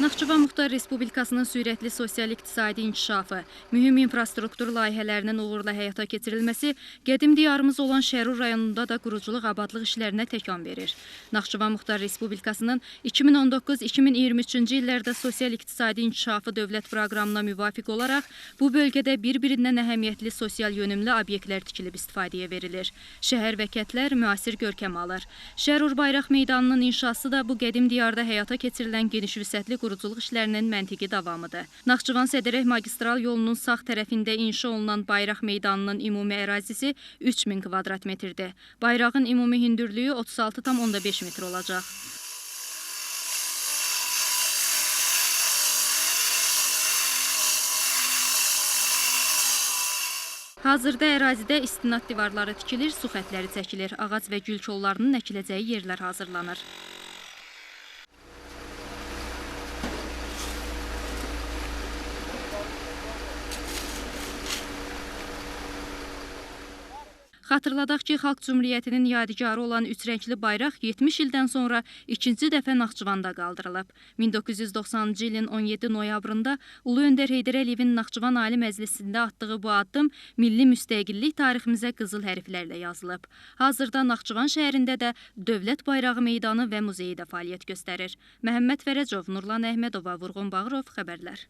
Naxçıvan Muxtar Respublikasının sürətli sosial-iqtisadi inkişafı, mühüm infrastruktur layihələrinin uğurla həyata keçirilməsi qədim diyarımız olan Şərur rayonunda da quruculuq abadlıq işlərinə təkan verir. Naxçıvan Muxtar Respublikasının 2019-2023-cü illərdə sosial-iqtisadi inkişafı dövlət proqramına müvafiq olaraq bu bölgədə bir-birindən əhəmiyyətli sosial yönümlü obyektlər tikilib istifadəyə verilir. Şəhər və kətlər müasir görkəm alır. Şərur Bayraq meydanının inşası da bu qədim diyarda həyata keçirilən geniş vüsətli quruculuq işlərinin məntiqi davamıdır. Naxçıvan Sədərək magistral yolunun sağ tərəfində inşa olunan Bayraq meydanının ümumi ərazisi 3000 kvadrat metrdir. Bayrağın ümumi hündürlüyü 36,5 metr olacaq. Hazırda ərazidə istinad divarları tikilir, su xətləri çəkilir, ağac və gül kollarının əkiləcəyi yerlər hazırlanır. Xatırladaq ki, Xalq Cümhuriyyətinin yadigarı olan üç rəngli bayraq 70 ildən sonra ikinci dəfə Naxçıvanda qaldırılıb. 1990-cı ilin 17 noyabrında Ulu Öndər Heydər Əliyevin Naxçıvan Ali Məclisində atdığı bu addım milli müstəqillik tariximizə qızıl hərflərlə yazılıb. Hazırda Naxçıvan şəhərində də Dövlət Bayrağı meydanı və muzeyi də fəaliyyət göstərir. Məhəmməd Fərəcov, Nurlan Əhmədova, Vurğun Bağırov xəbərlər.